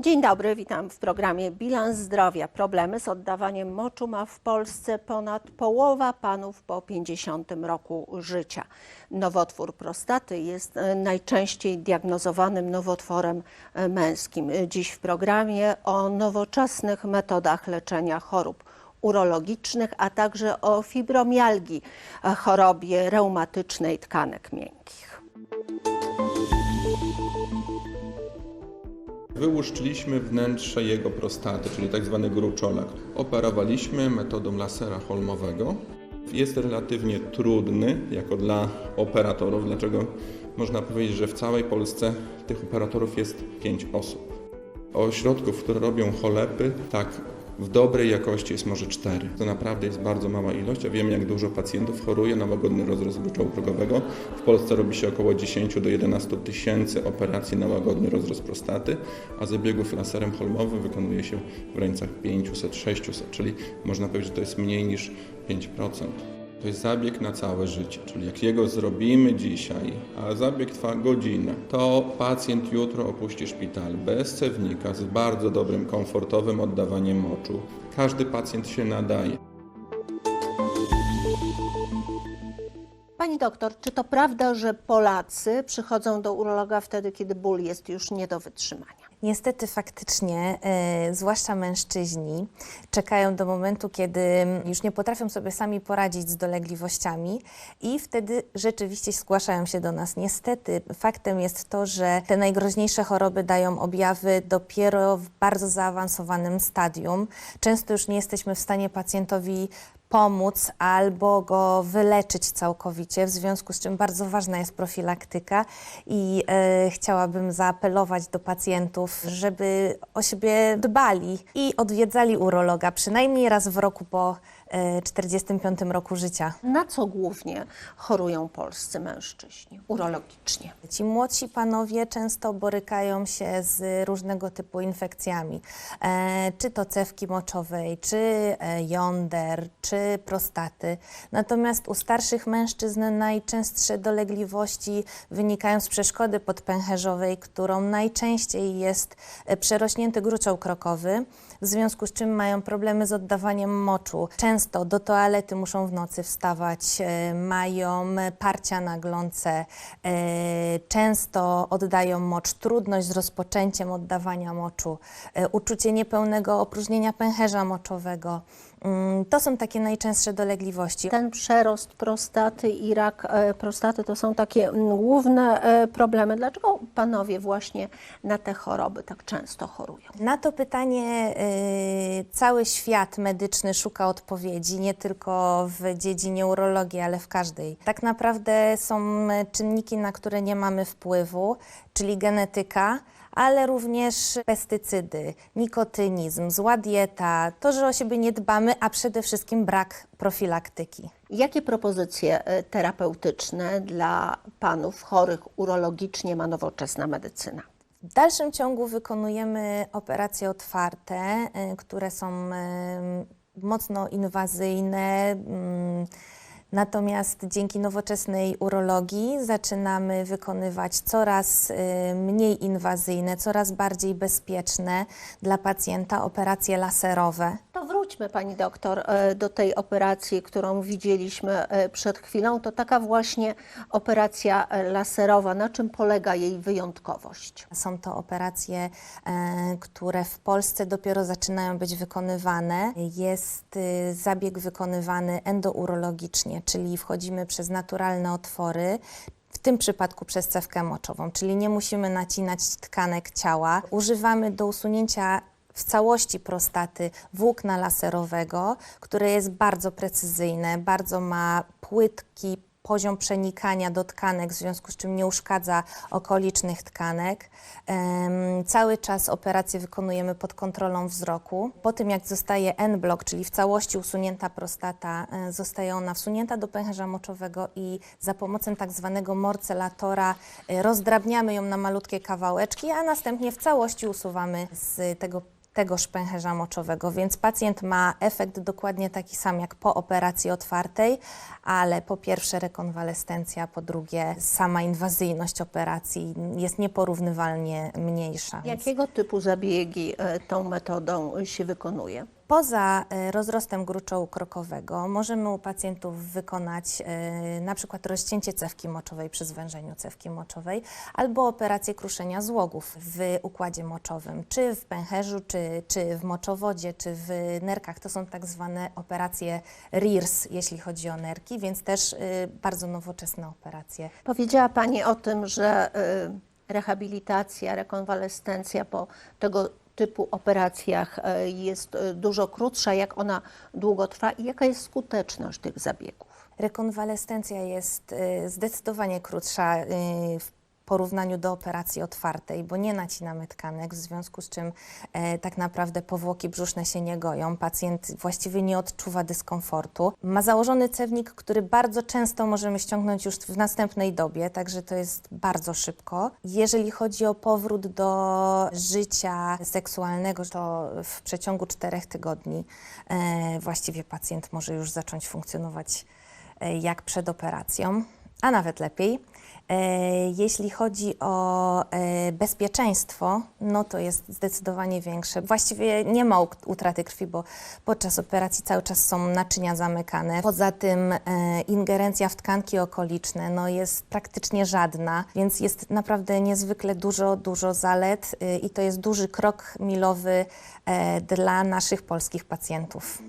Dzień dobry, witam w programie Bilans Zdrowia. Problemy z oddawaniem moczu ma w Polsce ponad połowa panów po 50 roku życia. Nowotwór prostaty jest e, najczęściej diagnozowanym nowotworem e, męskim. Dziś w programie o nowoczesnych metodach leczenia chorób urologicznych, a także o fibromialgii, e, chorobie reumatycznej tkanek miękkich. Wyłuszczyliśmy wnętrze jego prostaty, czyli tak zwany gruczolak. Operowaliśmy metodą lasera holmowego. Jest relatywnie trudny jako dla operatorów. Dlaczego? Można powiedzieć, że w całej Polsce tych operatorów jest 5 osób. Ośrodków, które robią cholepy, tak w dobrej jakości jest może 4. To naprawdę jest bardzo mała ilość. Ja wiem, jak dużo pacjentów choruje na łagodny rozrost gruczołu progowego. W Polsce robi się około 10 do 11 tysięcy operacji na łagodny rozrost prostaty, a zabiegów laserem holmowym wykonuje się w granicach 500-600, czyli można powiedzieć, że to jest mniej niż 5%. To jest zabieg na całe życie, czyli jak jego zrobimy dzisiaj, a zabieg trwa godzinę, to pacjent jutro opuści szpital bez cewnika, z bardzo dobrym, komfortowym oddawaniem moczu. Każdy pacjent się nadaje. Doktor, czy to prawda, że Polacy przychodzą do urologa wtedy, kiedy ból jest już nie do wytrzymania? Niestety faktycznie, e, zwłaszcza mężczyźni, czekają do momentu, kiedy już nie potrafią sobie sami poradzić z dolegliwościami i wtedy rzeczywiście zgłaszają się do nas. Niestety faktem jest to, że te najgroźniejsze choroby dają objawy dopiero w bardzo zaawansowanym stadium. Często już nie jesteśmy w stanie pacjentowi pomóc albo go wyleczyć całkowicie, w związku z czym bardzo ważna jest profilaktyka i e, chciałabym zaapelować do pacjentów, żeby o siebie dbali i odwiedzali urologa przynajmniej raz w roku po 45 roku życia. Na co głównie chorują polscy mężczyźni urologicznie? Ci młodsi panowie często borykają się z różnego typu infekcjami, e, czy to cewki moczowej, czy e, jąder, czy prostaty. Natomiast u starszych mężczyzn najczęstsze dolegliwości wynikają z przeszkody podpęcherzowej, którą najczęściej jest e, przerośnięty gruczoł krokowy, w związku z czym mają problemy z oddawaniem moczu. Często do toalety muszą w nocy wstawać, e, mają parcia na glące, e, często oddają mocz, trudność z rozpoczęciem oddawania moczu, e, uczucie niepełnego opróżnienia pęcherza moczowego. Mm, To są takie najczęstsze dolegliwości. Ten przerost prostaty i rak e, prostaty to są takie mm, główne e, problemy. Dlaczego panowie właśnie na te choroby tak często chorują? Na to pytanie y, cały świat medyczny szuka odpowiedzi, nie tylko w dziedzinie urologii, ale w każdej. Tak naprawdę są y, czynniki, na które nie mamy wpływu, czyli genetyka, ale również pestycydy, nikotynizm, zła dieta, to, że o siebie nie dbamy, a przede wszystkim brak profilaktyki. Jakie propozycje e, terapeutyczne dla panów chorych urologicznie ma nowoczesna medycyna? W dalszym ciągu wykonujemy operacje otwarte, y, które są mocno inwazyjne. Natomiast dzięki nowoczesnej urologii zaczynamy wykonywać coraz y, mniej inwazyjne, coraz bardziej bezpieczne dla pacjenta operacje laserowe. To wróćmy, pani doktor, e, do tej operacji, którą widzieliśmy e, przed chwilą. To taka właśnie operacja laserowa. Na czym polega jej wyjątkowość? Są to operacje, które w Polsce dopiero zaczynają być wykonywane. Jest y, zabieg wykonywany endourologicznie, czyli wchodzimy przez naturalne otwory. W tym przypadku przez cewkę moczową, czyli nie musimy nacinać tkanek ciała. Używamy do usunięcia w całości prostaty włókna laserowego, które jest bardzo precyzyjne, bardzo ma płytki poziom przenikania do tkanek, w związku z czym nie uszkadza okolicznych tkanek. Cały czas operację wykonujemy pod kontrolą wzroku. Po tym jak zostaje N-blok, czyli w całości usunięta prostata, e, zostaje ona wsunięta do pęcherza moczowego i za pomocą tak zwanego morcelatora e, rozdrabniamy ją na malutkie kawałeczki, a następnie w całości usuwamy z tego tegoż pęcherza moczowego, więc pacjent ma efekt dokładnie taki sam jak po operacji otwartej, ale po pierwsze rekonwalescencja, po drugie sama inwazyjność operacji jest nieporównywalnie mniejsza. Jakiego typu zabiegi e, tą metodą się wykonuje? Poza e, rozrostem gruczołu krokowego możemy u pacjentów wykonać e, na przykład rozcięcie cewki moczowej przy zwężeniu cewki moczowej albo operację kruszenia złogów w układzie moczowym, czy w pęcherzu, czy, czy w moczowodzie, czy w nerkach. To są tak zwane operacje RIRS, jeśli chodzi o nerki, więc też e, bardzo nowoczesne operacje. Powiedziała Pani o tym, że rehabilitacja, rekonwalescencja po tego typu operacjach y, jest y, dużo krótsza, jak ona długo trwa i jaka jest skuteczność tych zabiegów? Rekonwalescencja jest y, zdecydowanie krótsza w porównaniu do operacji otwartej, bo nie nacinamy tkanek, w związku z czym e, tak naprawdę powłoki brzuszne się nie goją. Pacjent właściwie nie odczuwa dyskomfortu. Ma założony cewnik, który bardzo często możemy ściągnąć już w następnej dobie, także to jest bardzo szybko. Jeżeli chodzi o powrót do życia seksualnego, to w przeciągu czterech tygodni e, właściwie pacjent może już zacząć funkcjonować e, jak przed operacją, a nawet lepiej. E, Jeśli chodzi o e, bezpieczeństwo, no to jest zdecydowanie większe. Właściwie nie ma ut- utraty krwi, bo podczas operacji cały czas są naczynia zamykane. Poza tym e, ingerencja w tkanki okoliczne no jest praktycznie żadna, więc jest naprawdę niezwykle dużo, dużo zalet i to jest duży krok milowy dla naszych polskich pacjentów.